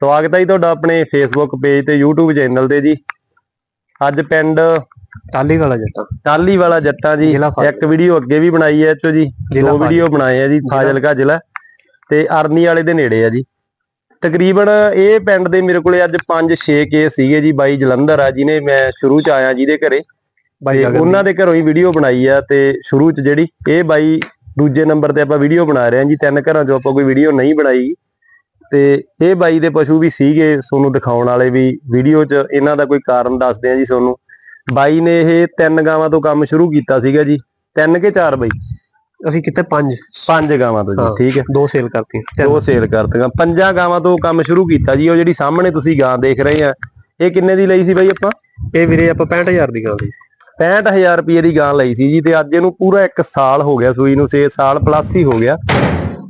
ਸਵਾਗਤ ਹੈ ਜੀ ਤੁਹਾਡਾ ਆਪਣੇ ਫੇਸਬੁੱਕ ਪੇਜ ਤੇ YouTube ਚੈਨਲ ਤੇ ਜੀ। ਅੱਜ ਪਿੰਡ ਟਾਲੀ ਵਾਲਾ ਜੱਟਾ। ਟਾਲੀ ਵਾਲਾ ਜੱਟਾਂ ਜੀ। ਇੱਕ ਵੀਡੀਓ ਅੱਗੇ ਵੀ ਬਣਾਈ ਹੈ ਚੋ ਜੀ। ਦੋ ਵੀਡੀਓ ਬਣਾਏ ਆ ਜੀ ਫਾਜ਼ਿਲਕਾ ਜ਼ਿਲ੍ਹਾ। ਤੇ ਅਰਨੀ ਵਾਲੇ ਦੇ ਨੇੜੇ ਆ ਜੀ। ਤਕਰੀਬਨ ਇਹ ਪਿੰਡ ਦੇ ਮੇਰੇ ਕੋਲੇ ਅੱਜ 5-6 ਕੇਸ ਸੀਗੇ ਜੀ। ਬਾਈ ਜਲੰਧਰ ਆ ਜਿਹਨੇ ਮੈਂ ਸ਼ੁਰੂ ਚ ਆਇਆ ਜਿਹਦੇ ਘਰੇ। ਬਾਈ ਉਹਨਾਂ ਦੇ ਘਰੋਂ ਹੀ ਵੀਡੀਓ ਬਣਾਈ ਆ ਤੇ ਸ਼ੁਰੂ ਚ ਜਿਹੜੀ ਇਹ ਬਾਈ ਦੂਜੇ ਨੰਬਰ ਤੇ ਆਪਾਂ ਵੀਡੀਓ ਬਣਾ ਰਹੇ ਹਾਂ ਜੀ। ਤਿੰਨ ਘਰਾਂ ਚੋਂ ਆਪਾਂ ਕੋਈ ਵੀਡੀਓ ਨਹੀਂ ਬਣਾਈ। ਤੇ ਇਹ ਬਾਈ ਦੇ ਪਸ਼ੂ ਵੀ ਸੀਗੇ ਤੁਹਾਨੂੰ ਦਿਖਾਉਣ ਵਾਲੇ ਵੀ ਵੀਡੀਓ 'ਚ ਇਹਨਾਂ ਦਾ ਕੋਈ ਕਾਰਨ ਦੱਸਦੇ ਆ ਜੀ ਤੁਹਾਨੂੰ। ਬਾਈ ਨੇ ਇਹ ਤਿੰਨ ਗਾਵਾਂ ਤੋਂ ਕੰਮ ਸ਼ੁਰੂ ਕੀਤਾ ਸੀਗਾ ਜੀ। ਤਿੰਨ ਕੇ ਚਾਰ ਬਾਈ? ਅਸੀਂ ਕਿਤੇ ਪੰਜ। ਪੰਜ ਗਾਵਾਂ ਤੋਂ ਜੀ। ਠੀਕ ਹੈ। ਦੋ ਸੇਲ ਕਰਤੀਆਂ ਦੋ ਸੇਲ ਕਰਤੀਆਂ। ਪੰਜਾਂ ਗਾਵਾਂ ਤੋਂ ਕੰਮ ਸ਼ੁਰੂ ਕੀਤਾ ਜੀ ਉਹ ਜਿਹੜੀ ਸਾਹਮਣੇ ਤੁਸੀਂ ਗਾਂ ਦੇਖ ਰਹੇ ਆ ਇਹ ਕਿੰਨੇ ਦੀ ਲਈ ਸੀ ਬਾਈ ਆਪਾਂ? ਇਹ ਵੀਰੇ ਆਪਾਂ 65000 ਦੀ ਗੱਲ 65000 ਰੁਪਏ ਦੀ ਗਾਂ ਲਈ ਸੀ ਜੀ ਤੇ ਅੱਜ ਇਹਨੂੰ ਪੂਰਾ 1 ਸਾਲ ਹੋ ਗਿਆ ਸੂਈ ਨੂੰ 6 ਸਾਲ ਪਲੱਸ ਹੀ ਹੋ ਗਿਆ।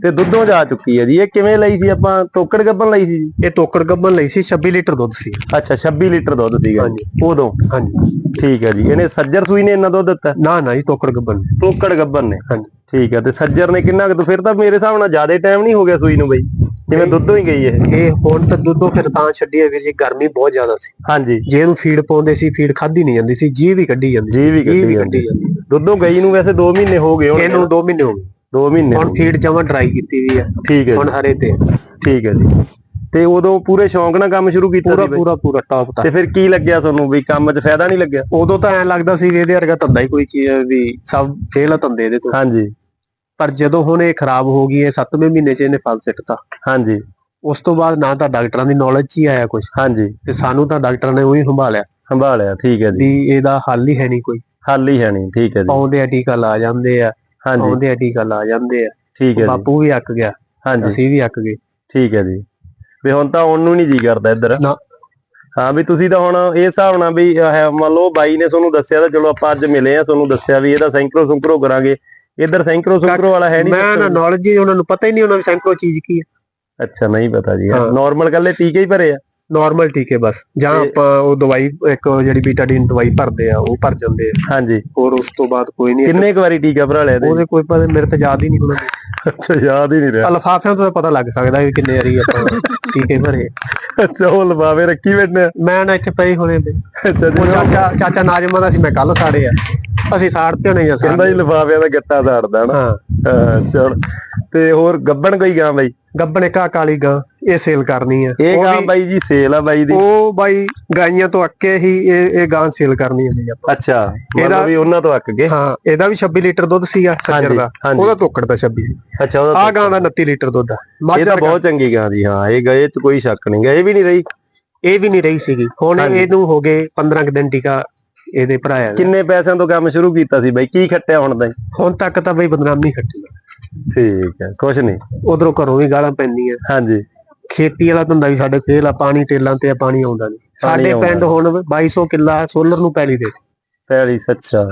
ਤੇ ਦੁੱਧੋਂ ਜਾ ਚੁੱਕੀ ਹੈ ਜੀ। ਇਹ ਕਿਵੇਂ ਲਈ ਸੀ ਆਪਾਂ? ਟੋਕਰ ਗੱਬਨ ਲਈ ਸੀ ਜੀ? ਇਹ ਟੋਕਰ ਗੱਬਨ ਲਈ ਸੀ 26 ਲੀਟਰ ਦੁੱਧ ਸੀ। ਅੱਛਾ 26 ਲੀਟਰ ਦੁੱਧ ਸੀਗਾ। ਹਾਂਜੀ। ਉਦੋਂ? ਹਾਂਜੀ। ਠੀਕ ਹੈ ਜੀ। ਇਹਨੇ ਸੱਜਰ ਸੂਈ ਨੇ ਇੰਨਾ ਦੁੱਧ ਦਿੱਤਾ? ਨਾ ਨਾ ਜੀ ਟੋਕਰ ਗੱਬਨ ਟੋਕੜ ਗੱਬਨ ਨੇ? ਹਾਂਜੀ। ਠੀਕ ਹੈ। ਤੇ ਸੱਜਰ ਨੇ ਕਿੰਨਾ ਕੁ ਫਿਰ ਤਾਂ ਮੇਰੇ ਹਿਸਾਬ ਨਾਲ ਜ਼ਿਆਦਾ ਟਾਈਮ ਨਹੀਂ ਹੋ ਗਿਆ ਸੂਈ ਨੂੰ ਬਈ। ਜਿਵੇਂ ਦੁੱਧੋਂ ਹੀ ਗਈ ਇਹ। ਇਹ ਹੁਣ ਤਾਂ ਦੁੱਧੋਂ ਫਿਰ ਤਾਂ ਛੱਡੀ ਹੈ ਵੀਰ ਜੀ ਗਰਮੀ ਬਹੁਤ ਜ਼ਿਆਦਾ ਸੀ। ਹਾਂਜੀ। ਜੇ ਇਹਨੂੰ ਫੀਡ ਪਾਉਂਦੇ ਸੀ ਫੀਡ ਖਾਦੀ ਨਹੀਂ ਜਾਂਦੀ ਸੀ ਜੀ ਵੀ ਕੱਢੀ ਜਾਂਦੀ ਜੀ ਵੀ ਕੱਢੀ ਜਾਂਦੀ ਦੁੱਧੋਂ ਗਈ ਨੂੰ ਵੈਸੇ 2 ਮਹੀਨੇ ਹੋ ਗਏ ਹੁਣ। ਇਹਨੂੰ 2 ਮਹੀਨੇ ਹੋ ਗਏ। 2 ਮਹੀਨੇ ਹੁਣ ਫੀਡ ਜਮਾ ਡਰਾਈ ਕੀਤੀ ਵੀ ਹੈ ਠੀਕ ਹੈ ਹੁਣ ਹਰੇ ਤੇ। ਠੀਕ ਹੈ ਜੀ। ਤੇ ਉਦੋਂ ਪੂਰੇ ਸ਼ੌਂਕ ਨਾਲ ਕੰਮ ਸ਼ੁਰੂ ਕੀਤਾ ਪੂਰਾ? ਪੂਰਾ ਪੂਰਾ ਟਾਪ ਤੱਕ ਤੇ ਫਿਰ ਕੀ ਲੱਗਿਆ ਤੁਹਾਨੂੰ ਵੀ ਕੰਮ 'ਚ ਫਾਇਦਾ ਨਹੀਂ ਲੱਗਿਆ? ਉਦੋਂ ਤਾਂ ਐ ਲੱਗਦਾ ਸੀ ਵੀ ਇਹਦੇ ਵਰਗਾ ਧੰਦਾ ਹੀ ਕੋਈ ਚੀਜ਼ ਵੀ ਸਭ ਫੇਲ ਆ ਧੰਦੇ ਇਹਦੇ ਤੋਂ। ਹਾਂਜੀ। ਪਰ ਜਦੋਂ ਹੁਣ ਇਹ ਖਰਾਬ ਹੋ ਗਈ ਹੈ 7ਵੇਂ ਮਹੀਨੇ 'ਚ ਇਹਨੇ ਫਲ ਸਿੱਟਤਾ। ਹਾਂਜੀ। ਉਸ ਤੋਂ ਬਾਅਦ ਨਾ ਤਾਂ ਡਾਕਟਰਾਂ ਦੀ ਨੌਲੇਜ 'ਚ ਹੀ ਆਇਆ ਕੁਝ ਹਾਂਜੀ। ਤੇ ਸਾਨੂੰ ਤਾਂ ਡਾਕਟਰਾਂ ਨੇ ਉਹੀ ਸੰਭਾਲਿਆ। ਸੰਭਾਲਿਆ ਠੀਕ ਹੈ ਜੀ। ਵੀ ਇਹਦਾ ਹੱਲ ਹੀ ਹੈ ਨਹੀਂ ਕੋਈ। ਹੱਲ ਹੀ ਹੈ ਨਹੀਂ ਠੀਕ ਹੈ ਜੀ। ਪਾਉਂਦੇ ਆ ਟੀਕਾ ਲਾ ਜਾਂਦੇ ਆ। ਹਾਂਜੀ। ਪਾਉਂਦੇ ਆ ਟੀਕਾ ਲਾ ਜਾਂਦੇ ਆ। ਠੀਕ ਹੈ ਜੀ। ਬਾਪੂ ਵੀ ਅੱਕ ਗਿਆ ਹਾਂਜੀ। ਅਸੀਂ ਵੀ ਅੱਕ ਗਏ। ਠੀਕ ਹੈ ਜੀ। ਵੀ ਹੁਣ ਤਾਂ ਆਉਣ ਨੂੰ ਨਹੀਂ ਜੀ ਕਰਦਾ ਇੱਧਰ। ਨਾ। ਹਾਂ ਵੀ ਤੁਸੀਂ ਤਾਂ ਹੁਣ ਇਹ ਹਿਸਾਬ ਨਾਲ ਵੀ ਮੰਨ ਲਓ ਬਾਈ ਨੇ ਤੁਹਾਨੂੰ ਦੱਸਿਆ ਤਾਂ ਚਲੋ ਆਪਾਂ ਅੱਜ ਮਿਲੇ ਆ ਤੁਹਾਨੂੰ ਦੱਸਿਆ ਵੀ ਇਹਦਾ ਸੈਂਕਰੋ ਸੁੰਕਰੋ ਕਰਾਂਗੇ। ਇੱਧਰ ਸੈਂਕਰੋ ਸੁੰਕਰੋ ਵਾਲਾ ਹੈ ਨਹੀਂ ਮੈਂ ਨਾ ਨੌਲੇਜ ਹੀ ਉਹਨਾਂ ਨੂੰ ਪਤਾ ਹੀ ਨਹੀਂ ਉਹਨਾਂ ਨੂੰ ਸੈਂਕਰੋ ਚੀਜ਼ ਕੀ ਹੈ। ਅੱਛਾ ਨਹੀਂ ਪਤਾ ਜੀ। ਨਾਰਮਲ ਕੱਲੇ ਟੀਕੇ ਹੀ ਭਰੇ ਆ। ਨਾਰਮਲ ਟੀਕੇ ਬਸ। ਜਾਂ ਆਪਾਂ ਉਹ ਦਵਾਈ ਇੱਕ ਜਿਹੜੀ ਬੀਟਾਡੀਨ ਦਵਾਈ ਭਰਦੇ ਆ ਉਹ ਭਰ ਜਾਂਦੇ ਆ। ਹਾਂਜੀ। ਹੋਰ ਉਸ ਤੋਂ ਬਾਅਦ ਕੋਈ ਨਹੀਂ ਕਿੰਨੇ ਕੁ ਵਾਰੀ ਟੀਕਾ ਭਰਾ ਲਿਆ ਉਹਦੇ ਕੋਈ ਪਤਾ ਮੇਰੇ ਤੇ ਯਾਦ ਹੀ ਨਹੀਂ ਹੋਣਾ। ਅੱਛਾ ਯਾਦ ਹੀ ਨਹੀਂ ਰਿਹਾ। ਲਫਾਫਿਆਂ ਤੋਂ ਪਤਾ ਲੱਗ ਸਕਦਾ ਵੀ ਕਿੰਨੇ ਵਾਰੀ ਆਪਾਂ ਟੀਕੇ ਭਰੇ। ਅੱਛਾ ਉਹ ਲਫਾਵੇ ਰੱਖੀ ਬੈਠੇ ਆ। ਮੈਂ ਨਾ ਇੱਥੇ ਪਈ ਹੋਣੇ ਤੇ ਅੱਛਾ ਚਾਚਾ ਚਾਚਾ ਨਾਜਮਾ ਦਾ ਸੀ ਮੈਂ ਕੱਲ ਸਾੜੇ ਆ। ਅਸੀਂ ਸਾੜਤੇ ਹੋਣੇ ਜਾਂ ਕਹਿੰਦਾ ਜੀ ਲਫਾਵਿਆਂ ਦਾ ਗੱਟਾ ਸਾੜਦਾ ਨਾ। ਹਾਂ। ਚਲ। ਤੇ ਹੋਰ ਗੱਬਣ ਕੋਈ ਗਾਂ ਬਾਈ? ਗੱਬਣੇ ਕਾ ਕਾਲੀ ਗਾਂ। ਇਹ ਸੇਲ ਕਰਨੀ ਆ। ਇਹ ਗਾਂ ਬਾਈ ਜੀ ਸੇਲ ਆ ਬਾਈ ਦੀ। ਉਹ ਬਾਈ ਗਾਈਆਂ ਤੋਂ ਅੱਕੇ ਹੀ ਇਹ ਇਹ ਗਾਂ ਸੇਲ ਕਰਨੀ ਆਪਾਂ। ਅੱਛਾ ਇਹਦਾ- ਮਤਲਬ ਵੀ ਉਹਨਾਂ ਤੋਂ ਅੱਕ ਗਏ। ਹਾਂ ਇਹਦਾ ਵੀ 26 ਲੀਟਰ ਦੁੱਧ ਸੀਗਾ ਸੱਜਰ ਦਾ। ਉਹਦਾ ਤੋਕੜ ਦਾ 26 ਅੱਛਾ ਉਹਦਾ ਆ ਗਾਂ ਦਾ। 29 ਲੀਟਰ ਦੁੱਧ ਆ। ਇਹ ਤਾਂ ਬਹੁਤ ਚੰਗੀ ਗਾਂ ਜੀ ਹਾਂ ਇਹ ਗਏ ਚ ਕੋਈ ਸ਼ੱਕ ਨਹੀਂ ਗਾ ਇਹ ਵੀ ਨਹੀਂ ਰਹੀ। ਇਹ ਵੀ ਨਹੀਂ ਰਹੀ ਸੀਗੀ। ਹੁਣ। ਇਹਨੂੰ ਹੋ ਗਏ 15 ਕੁ ਦਿਨ ਟੀਕਾ ਇਹਦੇ ਭਰਾਇਆ। ਕਿੰਨੇ ਪੈਸਿਆਂ ਤੋਂ ਕੰਮ ਸ਼ੁਰੂ ਕੀਤਾ ਸੀ ਬਾਈ? ਕੀ ਖੱਟਿਆ ਹੁਣ ਤਾਈਂ? ਹੁਣ ਤੱਕ ਤਾਂ ਬਈ ਬਦਨਾਮੀ ਖੱਟੀ। ਠੀਕ ਹੈ ਕੁਛ ਨਹੀਂ। ਉਧਰੋਂ ਘਰੋਂ ਵੀ ਗਾਲਾਂ ਪੈਂਦੀਆਂ। ਹਾਂਜੀ। ਖੇਤੀ ਵਾਲਾ ਧੰਦਾ ਵੀ ਸਾਡੇ ਫੇਲ ਆ ਪਾਣੀ ਟੇਲਾਂ ਤੇ ਆ ਪਾਣੀ ਆਉਂਦਾ ਨਹੀਂ। ਸਾਡੇ ਪਿੰਡ ਹੁਣ 2200 ਕਿੱਲਾ ਸੋਲਰ ਨੂੰ ਪੈਲੀ ਦੇ ਪੈਲੀ ਸੱਚਾ।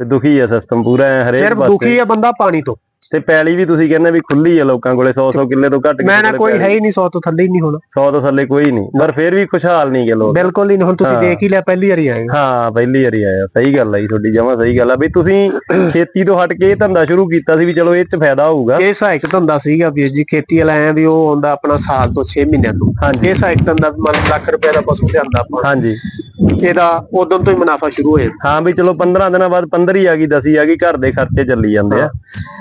ਤੇ ਦੁਖੀ ਹੈ ਸਿਸਟਮ ਪੂਰਾ ਹਰੇਕ ਸਿਰਫ ਪਾਸੇ। ਦੁਖੀ ਆ ਬੰਦਾ ਪਾਣੀ ਤੋਂ। ਤੇ ਪੈਲੀ ਵੀ ਤੁਸੀਂ ਕਹਿੰਦੇ ਵੀ ਖੁੱਲੀ ਹੈ ਲੋਕਾਂ ਕੋਲੇ 100 100 ਕਿੱਲੇ ਤੋਂ ਘੱਟ ਮੈਂ ਨਾ ਕੋਈ ਹੈ ਹੀ ਨਹੀਂ। 100 ਤੋਂ ਥੱਲੇ ਹੀ ਨਹੀਂ ਹੋਣਾ। 100 ਤੋਂ ਥੱਲੇ ਕੋਈ ਨਹੀਂ ਪਰ ਫਿਰ ਵੀ ਖੁਸ਼ਹਾਲ ਨਹੀਂ ਗੇ ਲੋਕ। ਬਿਲਕੁਲ ਹੀ ਨਹੀਂ ਹੁਣ ਤੁਸੀਂ। ਦੇਖ ਹੀ ਲਿਆ ਪਹਿਲੀ ਵਾਰੀ ਆਏ ਹੋ। ਹਾਂ ਪਹਿਲੀ ਵਾਰੀ ਆਇਆ ਸਹੀ ਗੱਲ ਆ ਜੀ ਤੁਹਾਡੀ ਜਮਾਂ ਸਹੀ ਗੱਲ ਆ। ਵੀ ਤੁਸੀਂ ਖੇਤੀ ਤੋਂ ਹਟ ਕੇ ਇਹ ਧੰਦਾ ਸ਼ੁਰੂ ਕੀਤਾ ਸੀ ਵੀ ਚਲੋ ਇਹ ਚ ਫਾਇਦਾ ਹੋਊਗਾ। ਇਹ ਸਹਾਇਕ ਧੰਦਾ ਸੀਗਾ ਵੀਰ ਜੀ ਖੇਤੀ ਵਾਲਾ ਐ ਵੀ ਉਹ ਆਉਂਦਾ ਆਪਣਾ ਸਾਲ ਤੋਂ 6 ਮਹੀਨਿਆਂ ਤੋਂ। ਹਾਂਜੀ। ਇਹ ਸਹਾਇਕ ਧੰਦਾ ਮੰਨ ਲੱਖ ਰੁਪਏ ਦਾ ਪਸ਼ੂ ਲਿਆਂਦਾ ਆਪਾਂ। ਹਾਂਜੀ। ਇਹਦਾ ਉਦੋਂ ਤੋਂ ਹੀ ਮੁਨਾਫਾ ਸ਼ੁਰੂ ਹੋਇਆ। ਹਾਂ ਵੀ ਚਲੋ 15 ਦਿਨਾਂ ਬਾਅਦ 15 ਹੀ ਆ ਗਈ 10 ਹੀ ਆ ਗਈ ਘਰ ਦੇ ਖਰਚੇ ਚੱਲੀ ਜਾਂਦੇ ਆ।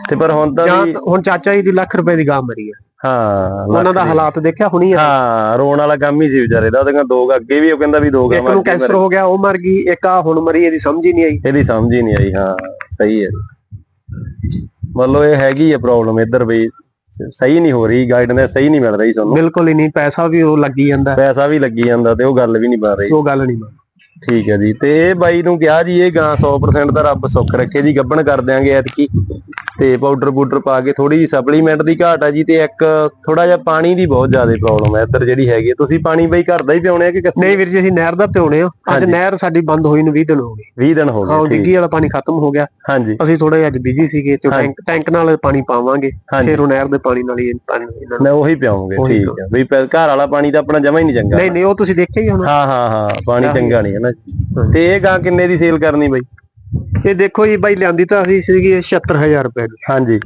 ਤੇ ਪਰ ਹੁਣ ਤਾਂ ਜਾਂ ਹੁਣ ਚਾਚਾ ਜੀ ਦੀ ਲੱਖ ਰੁਪਏ ਦੀ ਗਾਂ ਮਰੀ ਹੈ ਹਾਂ ਉਹਨਾਂ ਦਾ ਹਾਲਾਤ ਦੇਖਿਆ ਹੁਣੀ ਆ? ਹਾਂ ਰੋਣ ਵਾਲਾ ਕੰਮ ਹੀ ਸੀ ਵਿਚਾਰੇ ਦਾ ਉਹਦੀਆਂ ਦੋ ਅੱਗੇ ਵੀ ਉਹ ਕਹਿੰਦਾ ਵੀ ਦੋ ਇੱਕ ਗਾਵਾਂ ਨੂੰ ਅੱਗੇ ਕੈਂਸਰ ਹੋ ਗਿਆ ਉਹ ਮਰ ਗਈ ਇੱਕ ਆ ਹੁਣ ਮਰੀ ਇਹਦੀ ਸਮਝ ਹੀ ਨਹੀਂ ਆਈ। ਇਹਦੀ ਸਮਝ ਹੀ ਨਹੀਂ ਆਈ ਹਾਂ ਸਹੀ ਹੈ ਮਤਲਬ ਇਹ ਹੈਗੀ ਹੈ ਪ੍ਰੋਬਲਮ ਇੱਧਰ ਵੀ ਸਹੀ ਨਹੀਂ ਹੋ ਰਹੀ ਗਾਈਡਨੈਸ ਸਹੀ ਨਹੀਂ ਮਿਲ ਰਹੀ ਤੁਹਾਨੂੰ ਬਿਲਕੁਲ ਹੀ ਨਹੀਂ ਪੈਸਾ ਵੀ ਉਹ ਲੱਗੀ ਜਾਂਦਾ। ਪੈਸਾ ਵੀ ਲੱਗੀ ਜਾਂਦਾ ਤੇ ਉਹ ਗੱਲ ਵੀ ਨਹੀਂ ਬਣ ਰਹੀ। ਉਹ ਗੱਲ ਨਹੀਂ ਬਣ ਠੀਕ ਹੈ ਜੀ ਤੇ ਇਹ ਬਾਈ ਨੂੰ ਕਿਹਾ ਜੀ ਇਹ ਗਾਂ 100% ਦਾ ਰੱਬ ਸੁੱਖ ਰੱਖੇ ਜੀ ਗੱਬਣ ਕਰ ਦਿਆਂਗੇ ਐਤਕੀ। ਤੇ ਪਾਊਡਰ ਪੂਡਰ ਪਾ ਕੇ ਥੋੜੀ ਜਿਹੀ ਸਪਲੀਮੈਂਟ ਦੀ ਘਾਟ ਆ ਜੀ ਤੇ ਇੱਕ ਥੋੜਾ ਜਿਹਾ ਪਾਣੀ ਦੀ ਬਹੁਤ ਜ਼ਿਆਦਾ ਪ੍ਰੋਬਲਮ ਹੈ ਇੱਧਰ ਜਿਹੜੀ ਹੈਗੀ ਹੈ। ਤੁਸੀਂ ਪਾਣੀ ਬਈ ਘਰ ਦਾ ਹੀ ਪਿਉਣੇ ਆ ਕਿ ਕਿੱਥੇ ਨਹੀਂ ਵੀਰ ਜੀ ਅਸੀਂ ਨਹਿਰ ਦਾ ਪਿਉਣੇ ਆ। ਅੱਜ। ਨਹਿਰ ਸਾਡੀ ਬੰਦ ਹੋਈ ਨੂੰ 20 ਦਿਨ ਹੋ ਗਏ। 20 ਦਿਨ ਹੋ ਹਾਂ ਗਏ ਠੀਕ। ਡਿੱਗੀ ਵਾਲਾ ਪਾਣੀ ਖਤਮ ਹੋ ਗਿਆ। ਹਾਂਜੀ। ਅਸੀਂ ਥੋੜਾ ਜਿਹਾ ਅੱਜ ਬਿਜ਼ੀ ਸੀਗੇ ਤੇ। ਟੈਂਕ ਟੈਂਕ ਨਾਲ ਪਾਣੀ ਪਾਵਾਂਗੇ। ਫਿਰ ਉਹ ਨਹਿਰ ਦੇ ਪਾਣੀ ਨਾਲ ਹੀ ਪਾਣੀ ਇਹਨਾਂ ਨੂੰ ਮੈਂ ਉਹੀ ਪਿਆਉਂਗੇ ਠੀਕ ਹੈ ਵੀ ਘਰ ਵਾਲਾ ਪਾਣੀ ਤਾਂ ਆਪਣਾ ਜਮਾ ਹੀ ਨਹੀਂ ਚੰਗਾ। ਨਹੀਂ ਨਹੀਂ ਉਹ ਤੁਸੀਂ ਦੇਖਿਆ ਹੀ ਹੋਣਾ। ਹਾਂ ਹਾਂ ਹਾਂ ਪਾਣੀ। ਚੰਗਾ ਨਹੀਂ ਹੈ ਨਾ। ਹਾਂ। ਤੇ ਇਹ ਗਾਂ ਕਿੰਨੇ ਦੀ ਸੇਲ ਕਰਨੀ ਬਈ? ਇਹ ਦੇਖੋ ਜੀ ਬਾਈ ਲਿਆਂਦੀ ਤਾਂ ਅਸੀਂ ਸੀਗੀ 76000 ਰੁਪਏ ਦੀ। ਹਾਂਜੀ।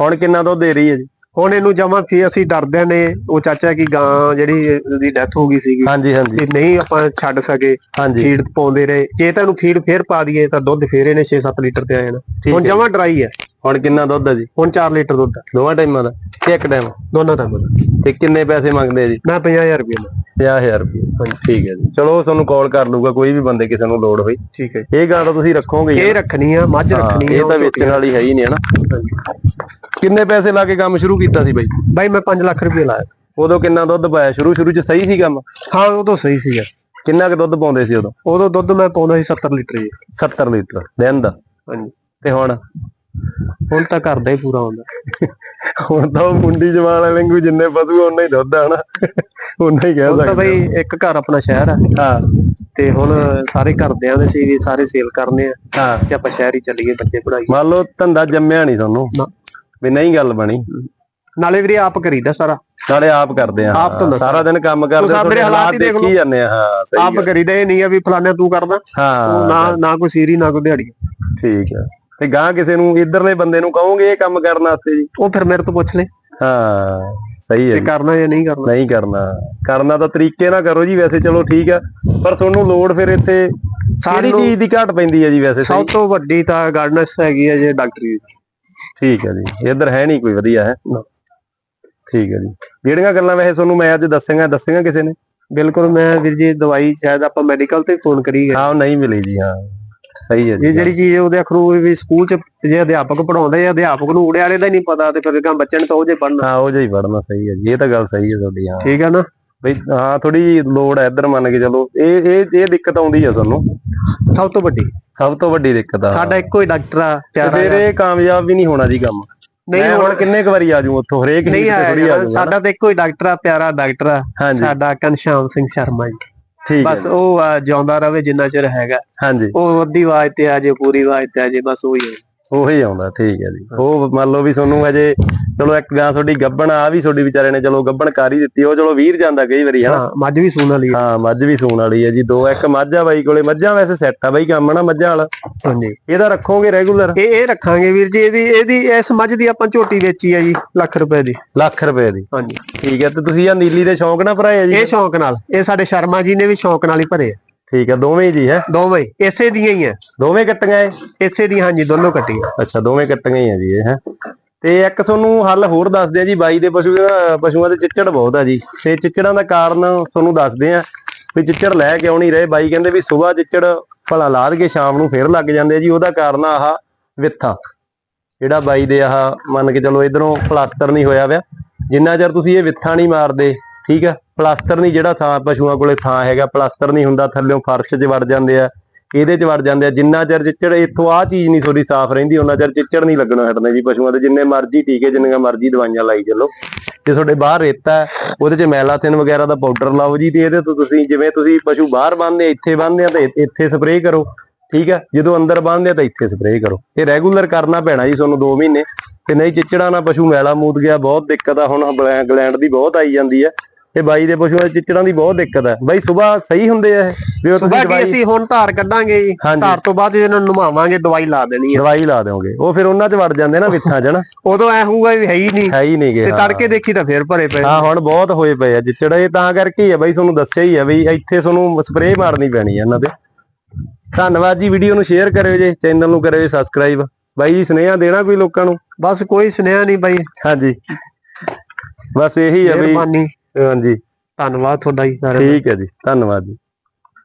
ਹੁਣ ਕਿੰਨਾ ਦੁੱਧ ਦੇ ਰਹੀ ਹੈ ਜੀ? ਹੁਣ ਇਹਨੂੰ ਜਮਾ ਫੀ ਅਸੀਂ ਡਰਦੇ ਨੇ ਉਹ ਚਾਚਾ ਕੀ ਗਾਂ ਜਿਹੜੀ ਇਹਦੀ ਡੈਥ ਹੋ ਗਈ ਸੀਗੀ। ਹਾਂਜੀ ਹਾਂਜੀ। ਤੇ ਨਹੀਂ ਆਪਾਂ ਛੱਡ ਸਕੇ ਫੀਡ ਪਾਉਂਦੇ ਰਹੇ। ਜੇ ਤੁਹਾਨੂੰ ਫੀਡ ਫੇਰ ਪਾ ਦਈਏ ਤਾਂ ਦੁੱਧ ਫੇਰ ਇਹਨੇ 6-7 ਲੀਟਰ ਤੇ ਆ ਜਾਣਾ। ਹੁਣ। ਜਮਾ ਡਰਾਈ ਹੈ। ਹੁਣ ਕਿੰਨਾ ਦੁੱਧ ਹੈ ਜੀ? ਹੁਣ 4 ਲੀਟਰ ਦੁੱਧ ਹੈ, ਦੋਵਾਂ ਟਾਈਮਾਂ ਦਾ? ਕਿ ਇੱਕ ਟਾਈਮ ਦੋਨਾਂ ਦਾ। ਦੁੱਧ ਤੇ ਕਿੰਨੇ ਪੈਸੇ ਮੰਗਦੇ ਆ ਜੀ? ਮੈਂ 50000 ਰੁਪਏ ਦਾ। 50000 ਰੁਪਏ। ਠੀਕ ਹੈ ਜੀ। ਚਲੋ ਤੁਹਾਨੂੰ ਕਾਲ ਕਰ ਲੂਗਾ ਕੋਈ ਵੀ ਬੰਦੇ ਕਿਸੇ ਨੂੰ ਲੋੜ ਹੋਈ। ਠੀਕ ਹੈ ਇਹ ਗਾਂ ਤਾਂ ਤੁਸੀਂ ਰੱਖੋਗੇ ਇਹ ਰੱਖਣੀ ਆ ਮੱਝ ਰੱਖਣੀ ਆ ਇਹ ਤਾਂ ਵੇਚਣ ਵਾਲੀ ਹੈ ਹੀ ਨਹੀਂ ਹਨਾ ਕਿੰਨੇ ਪੈਸੇ ਲਾ ਕੇ ਕੰਮ ਸ਼ੁਰੂ ਕੀਤਾ ਸੀ ਬਾਈ? ਬਾਈ ਮੈਂ 5 ਲੱਖ ਰੁਪਏ ਲਾਇਆ। ਉਦੋਂ ਕਿੰਨਾ ਦੁੱਧ ਪਾਇਆ? ਸ਼ੁਰੂ ਸ਼ੁਰੂ ਚ ਸਹੀ ਸੀ ਕੰਮ? ਹਾਂ ਉਦੋਂ ਸਹੀ ਸੀਗਾ ਕਿੰਨਾ ਕੁ ਦੁੱਧ ਪਾਉਂਦੇ ਸੀ ਉਦੋਂ? ਉਦੋਂ ਦੁੱਧ ਮੈਂ ਪਾਉਂਦਾ ਸੀ 70 ਲੀਟਰ ਜੀ 70 ਲੀਟਰ ਦਿਨ ਦਾ। ਹਾਂਜੀ। ਤੇ ਹੁਣ? ਹੁਣ ਤਾਂ ਘਰ ਦਾ ਹੀ ਪੂਰਾ ਹੁੰਦਾ। ਹੁਣ ਤਾਂ ਉਹ ਮੁੰਡੀ ਜਵਾਨ ਵਾਲੇ ਵਾਂਗੂ ਜਿੰਨੇ ਪਸ਼ੂ ਉਹਨਾਂ ਹੀ ਦੁੱਧ ਆ ਹਨਾ ਉਹਨਾਂ ਹੀ ਕਹਿ ਤਾਂ ਸਕਦੇ ਬਈ ਇੱਕ ਘਰ ਆਪਣਾ ਸ਼ਹਿਰ ਆ। ਹਾਂ। ਤੇ ਹੁਣ ਸਾਰੇ ਘਰਦਿਆਂ ਦੇ ਸੀ ਵੀ ਸਾਰੇ ਸੇਲ ਕਰਨੇ ਆ। ਹਾਂ। ਤੇ ਆਪਾਂ ਸ਼ਹਿਰ ਹੀ ਚੱਲੀਏ ਬੱਚੇ ਪੜਾਈ ਮੰਨ ਲਓ ਧੰਦਾ ਜੰਮਿਆ ਨਹੀਂ ਤੁਹਾਨੂੰ। ਵੀ ਨਹੀਂ ਗੱਲ ਬਣੀ। ਨਾਲੇ ਵੀਰੇ ਆਪ ਕਰੀਦਾ ਸਾਰਾ। ਨਾਲੇ ਆਪ ਕਰਦੇ ਆ। ਆਪ ਧੰਦਾ ਸਾਰਾ ਦਿਨ ਕੰਮ ਕਰਦੇ ਤੁਸੀਂ ਮੇਰੇ ਹਾਲਾਤ ਹੀ ਦੇਖ ਲਓ। ਦੇਖੀ ਜਾਂਦੇ ਆ। ਹਾਂ ਸਹੀ ਆਪ। ਕਰੀਦਾ ਇਹ ਨਹੀਂ ਆ ਵੀ ਫਲਾਣਾ ਤੂੰ ਕਰਦਾ। ਹਾਂ ਨਾ ਨਾ ਕੋਈ ਸੀਰੀ ਨਾ ਕੋਈ ਦਿਹਾੜੀ। ਠੀਕ ਹੈ ਤੇ ਗਾਂ ਕਿਸੇ ਨੂੰ ਇਧਰਲੇ ਬੰਦੇ ਨੂੰ ਕਹੋਗੇ ਇਹ ਕੰਮ ਕਰਨ ਵਾਸਤੇ ਜੀ। ਉਹ ਫਿਰ ਮੇਰੇ ਤੋਂ ਪੁੱਛ ਲੈ। ਹਾਂ ਸਹੀ ਹੈ ਤੇ। ਕਰਨਾ ਜਾਂ ਨਹੀਂ ਕਰਨਾ। ਨਹੀਂ ਕਰਨਾ। ਕਰਨਾ ਤਾਂ ਤਰੀਕੇ ਨਾਲ ਕਰੋ ਜੀ ਵੈਸੇ ਚਲੋ ਠੀਕ ਆ ਪਰ ਤੁਹਾਨੂੰ ਲੋੜ ਫਿਰ ਇੱਥੇ ਸਾਨੂੰ ਚੀਜ਼ ਦੀ ਘਾਟ ਪੈਂਦੀ ਹੈ ਜੀ ਵੈਸੇ ਸਭ ਤੋਂ ਵੱਡੀ ਤਾਂ ਗਾਰਡਨਸ ਹੈਗੀ ਹੈ ਜੇ ਡਾਕਟਰੀ। ਠੀਕ ਹੈ ਜੀ। ਇੱਧਰ ਹੈ ਨਹੀਂ ਕੋਈ ਵਧੀਆ ਹੈ। ਠੀਕ ਹੈ ਜੀ। ਜਿਹੜੀਆਂ ਗੱਲਾਂ ਵੈਸੇ ਤੁਹਾਨੂੰ ਮੈਂ ਅੱਜ ਦੱਸੀਆਂ ਦੱਸੀਆਂ ਕਿਸੇ ਨੇ? ਬਿਲਕੁਲ ਮੈਂ ਵੀਰ ਜੀ ਦਵਾਈ ਸ਼ਾਇਦ ਆਪਾਂ ਮੈਡੀਕਲ ਤੇ ਫੋਨ ਕਰੀਏ। ਹਾਂ ਨਹੀਂ ਮਿਲੀ ਜੀ ਹਾਂ। ਸਹੀ ਹੈ ਜੀ ਇਹ ਜਿਹੜੀ ਚੀਜ਼ ਉਹਦੇ ਅਖਰੂ ਵੀ ਸਕੂਲ ਚ ਜੇ ਅਧਿਆਪਕ ਪੜਾਉਂਦੇ ਆ ਅਧਿਆਪਕ ਨੂੰ ਉੜੇ ਵਾਲੇ ਦਾ ਨਹੀਂ ਪਤਾ ਤੇ ਫਿਰ ਕਾਂ ਬੱਚੇ ਨੇ ਤਾਂ ਉਹ ਜੇ ਪੜਨਾ ਹਾਂ ਉਹ ਜਿਹਾ ਹੀ ਪੜਨਾ ਸਹੀ ਹੈ ਜੀ ਇਹ ਤਾਂ ਗੱਲ ਸਹੀ ਹੈ ਤੁਹਾਡੀ ਹਾਂ। ਠੀਕ ਹੈ ਨਾ? ਬਈ ਹਾਂ ਥੋੜੀ ਲੋੜ ਹੈ ਇੱਧਰ ਮੰਨ ਕੇ ਚਲੋ ਇਹ ਇਹ ਇਹ ਦਿੱਕਤ ਆਉਂਦੀ ਆ ਤੁਹਾਨੂੰ। ਸਭ ਤੋਂ ਵੱਡੀ। ਸਭ ਤੋਂ ਵੱਡੀ ਦਿੱਕਤ ਆ। ਸਾਡਾ ਇੱਕੋ ਹੀ ਡਾਕਟਰ ਆ ਪਿਆਰਾ ਫਿਰ ਇਹ ਕਾਮਯਾਬ ਵੀ ਨਹੀਂ ਹੋਣਾ ਜੀ ਕੰਮ। ਨਹੀਂ ਹੁਣ ਕਿੰਨੇ ਕੁ ਵਾਰੀ ਆਜੂ ਉੱਥੋਂ ਹਰੇਕ ਨਹੀਂ ਥੋੜੀ ਆਜੂ ਸਾਡਾ ਤਾਂ ਇੱਕੋ ਹੀ ਡਾਕਟਰ ਆ ਪਿਆਰਾ ਡਾਕਟਰ ਆ। ਸਾਡਾ ਘਨਸ਼ਾਮ ਸਿੰਘ ਸ਼ਰਮਾ ਜੀ। ਠੀਕ ਹੈ ਬਸ ਉਹ ਆ, ਜਿਉਂਦਾ ਰਵੇ ਜਿੰਨਾ ਚਿਰ ਹੈਗਾ। ਹਾਂਜੀ। ਉਹ ਅੱਧੀ ਆਵਾਜ਼ ਤੇ ਆ ਜੇ ਪੂਰੀ ਆਵਾਜ਼ ਤੇ ਆ ਜੇ ਬਸ ਉਹੀ ਹੈ। ਉਹੀ ਆਉਂਦਾ ਠੀਕ ਹੈ ਜੀ। ਉਹ ਮੰਨ ਲਓ ਵੀ ਤੁਹਾਨੂੰ ਹਜੇ ਚਲੋ ਇੱਕ ਗਾਂ ਤੁਹਾਡੀ ਗੱਬਣ ਆ ਵੀ ਤੁਹਾਡੀ ਵਿਚਾਰੇ ਨੇ ਚਲੋ ਗੱਬਣ ਕਰ ਹੀ ਦਿੱਤੀ ਉਹ ਚਲੋ ਵੀਰ ਜਾਂਦਾ ਕਈ ਵਾਰੀ ਹਾਂ ਮੱਝ ਵੀ ਸੂਣ ਵਾਲੀ ਹੈ। ਹਾਂ ਮੱਝ ਵੀ ਸੂਣ ਵਾਲੀ ਹੈ ਜੀ ਦੋ ਇੱਕ ਮੱਝ ਆ ਬਾਈ ਕੋਲੇ ਮੱਝਾਂ ਵੈਸੇ ਸੈੱਟ ਆ ਬਾਈ ਕੰਮ ਨਾ ਮੱਝਾਂ ਵਾਲਾ? ਹਾਂਜੀ। ਇਹਦਾ ਰੱਖੋਗੇ ਰੈਗੂਲਰ ਇਹ ਇਹ ਰੱਖਾਂਗੇ ਵੀਰ ਜੀ ਇਹਦੀ ਇਹਦੀ ਇਸ ਮੱਝ ਦੀ ਆਪਾਂ ਝੋਟੀ ਵੇਚੀ ਆ ਜੀ ਲੱਖ ਰੁਪਏ ਦੀ। ਲੱਖ ਰੁਪਏ ਦੀ। ਹਾਂਜੀ। ਠੀਕ ਹੈ ਤੇ ਤੁਸੀਂ ਆ ਨੀਲੀ ਦੇ ਸ਼ੌਂਕ ਨਾਲ ਭਰਾਏ ਆ ਜੀ? ਇਹ ਸ਼ੌਂਕ ਨਾਲ ਇਹ ਸਾਡੇ ਸ਼ਰਮਾ ਜੀ ਨੇ ਵੀ ਸ਼ੌਂਕ ਨਾਲ ਹੀ ਭਰੇ ਆ। ਠੀਕ ਹੈ ਦੋਵੇਂ ਹੀ ਜੀ ਹੈ? ਦੋਵੇਂ ਇਸੇ ਦੀਆਂ ਹੀ ਆ ਦੋਵੇਂ ਕੱਟੀਆਂ ਇਹ? ਇਸੇ ਦੀਆਂ ਹਾਂਜੀ ਦੋਨੋਂ ਕੱਟੀਆਂ। ਅੱਛਾ ਦੋਵੇਂ ਕੱਟੀਆਂ ਹੀ ਆ ਜੀ ਇਹ ਹੈ। ਤੇ ਇੱਕ ਤੁਹਾਨੂੰ ਹੱਲ ਹੋਰ ਦੱਸਦੇ ਆ ਜੀ ਬਾਈ ਦੇ ਪਸ਼ੂ ਪਸ਼ੂਆਂ ਦੇ ਚਿੱਚੜ ਬਹੁਤ ਆ ਜੀ। ਤੇ ਚਿੱਚੜਾਂ ਦਾ ਕਾਰਨ ਤੁਹਾਨੂੰ ਦੱਸਦੇ ਆ ਵੀ ਚਿੱਚੜ ਲੈ ਕੇ ਆਉਣੀ ਰਹੇ। ਬਾਈ ਕਹਿੰਦੇ ਵੀ ਸਵੇਰ ਚਿੱਚੜ ਭਲਾ ਲਾਦ ਕੇ ਸ਼ਾਮ ਨੂੰ ਫੇਰ ਲੱਗ ਜਾਂਦੇ ਆ ਜੀ। ਉਹਦਾ ਕਾਰਨ ਆਹ ਵਿੱਥਾ। ਜਿਹੜਾ ਬਾਈ ਦੇ ਆਹ ਮੰਨ ਕੇ ਚਲੋ ਇਧਰੋਂ ਪਲਾਸਟਰ ਨਹੀਂ ਹੋਇਆ ਵਿਆ। ਜਿੰਨਾ ਚਿਰ ਤੁਸੀਂ ਇਹ ਵਿੱਥਾ ਨਹੀਂ ਮਾਰਦੇ ਠੀਕ ਆ? ਪਲਾਸਟਰ ਨਹੀਂ ਜਿਹੜਾ ਥਾਂ ਪਸ਼ੂਆਂ ਕੋਲੇ ਥਾਂ ਹੈਗਾ ਪਲਾਸਟਰ ਨਹੀਂ ਹੁੰਦਾ ਥੱਲਿਓਂ ਫਰਸ਼ 'ਚ ਵੜ ਜਾਂਦੇ ਆ ਇਹਦੇ 'ਚ ਵੜ ਜਾਂਦੇ ਆ ਜਿੰਨਾ ਚਿਰ ਚਿੱਚੜ ਇੱਥੋਂ ਆਹ ਚੀਜ਼ ਨਹੀਂ ਥੋੜੀ ਸਾਫ਼ ਰਹਿੰਦੀ ਉਹਨਾਂ ਚਿਰ ਚਿੱਚੜ ਨਹੀਂ ਲੱਗਣਾ ਹਟਣੇ ਜੀ ਪਸ਼ੂਆਂ ਦੇ ਜਿੰਨੇ ਮਰਜ਼ੀ ਟੀਕੇ ਜਿੰਨੀਆਂ ਮਰਜ਼ੀ ਦਵਾਈਆਂ ਲਾਈ ਚੱਲੋ। ਜੇ ਤੁਹਾਡੇ ਬਾਹਰ ਰੇਤਾ ਹੈ, ਉਹਦੇ 'ਚ ਮੈਲਾਥਿਨ ਵਗੈਰਾ ਦਾ ਪਾਊਡਰ ਲਾਓ ਜੀ ਤੇ ਇਹਦੇ ਤੋਂ ਤੁਸੀਂ ਜਿਵੇਂ ਤੁਸੀਂ ਪਸ਼ੂ ਬਾਹਰ ਬੰਨਦੇ ਇੱਥੇ ਬੰਨਦੇ ਆ ਤੇ ਇੱਥੇ ਸਪਰੇਅ ਕਰੋ ਠੀਕ ਹੈ ਜਦੋਂ ਅੰਦਰ ਬੰਨਦੇ ਆ ਤਾਂ ਇੱਥੇ ਸਪਰੇਅ ਕਰੋ। ਇਹ ਰੈਗੂਲਰ ਕਰਨਾ ਪੈਣਾ ਜੀ ਤੁਹਾਨੂੰ 2 ਮਹੀਨੇ ਤੇ ਨਹੀਂ ਚਿੱਚੜਾਂ ਨਾਲ ਪਸ਼ੂ ਮੈਲਾ ਮੂਤ ਗਿਆ ਬਹੁਤ ਦਿੱਕਤ ਆ ਹੁਣ ਬਲੈ- ਗਲੈਂਡ ਦੀ ਬਹੁਤ ਆਈ ਜਾਂਦੀ ਹੈ ਤੇ ਬਾਈ ਦੇ ਪਸ਼ੂਆਂ ਦੇ ਚਿੱਚੜਾਂ ਦੀ ਬਹੁਤ ਦਿੱਕਤ ਹੈ ਬਾਈ ਸਵੇਰ ਸਹੀ ਹੁੰਦੇ ਆ ਇਹ? ਵੀ ਤੁਸੀਂ ਦਵਾਈ ਅਸੀਂ ਹੁਣ ਧਾਰ ਕੱਢਾਂਗੇ ਜੀ। ਧਾਰ ਤੋਂ ਬਾਅਦ ਇਹਨਾਂ ਨੂੰ ਨਵਾਵਾਂਗੇ ਦਵਾਈ ਲਾ ਦੇਣੀ ਆ। ਦਵਾਈ ਲਾ ਦਿਓਗੇ। ਉਹ ਫਿਰ ਉਹਨਾਂ 'ਚ ਵੜ ਜਾਂਦੇ ਨਾ ਵਿੱਥਾਂ 'ਚ ਨਾ। ਉਦੋਂ ਐ ਹੋਊਗਾ ਵੀ ਹੈ ਹੀ ਨਹੀਂ। ਹੈ ਹੀ ਨਹੀਂ ਤੇ ਗੇ ਤੜਕੇ ਦੇਖੀ ਤਾਂ ਫੇਰ ਭਰੇ ਪਏ। ਹਾਂ ਹੁਣ ਬਹੁਤ ਹੋਏ ਪਏ ਆ ਚਿੱਚੜ ਇਹ ਤਾਂ ਕਰਕੇ ਹੀ ਆ ਬਾਈ ਤੁਹਾਨੂੰ ਦੱਸਿਆ ਹੀ ਆ ਬਈ ਇੱਥੇ ਤੁਹਾਨੂੰ ਸਪਰੇਅ ਮਾਰਨੀ ਪੈਣੀ ਆ ਇਹਨਾਂ ਤੇ। ਧੰਨਵਾਦ ਜੀ ਵੀਡੀਓ ਨੂੰ ਸ਼ੇਅਰ ਕਰਿਓ ਜੀ ਚੈਨਲ ਨੂੰ ਕਰਿਓ ਸਬਸਕ੍ਰਾਈਬ। ਬਾਈ ਜੀ ਸੁਨੇਹਾ ਦੇਣਾ ਕੋਈ ਲੋਕਾਂ ਨੂੰ? ਬਸ ਕੋਈ ਸੁਨੇਹਾ ਨਹੀਂ ਬਾਈ। ਹਾਂਜੀ। ਬਸ ਇਹੀ ਆ ਬਈ ਮਿਹਰਬਾਨੀ। ਹਾਂਜੀ। ਧੰਨਵਾਦ ਤੁਹਾਡਾ ਜੀ ਸਾਰਿਆਂ ਦਾ। ਠੀਕ ਹੈ ਜੀ ਧੰਨਵਾਦ ਜੀ।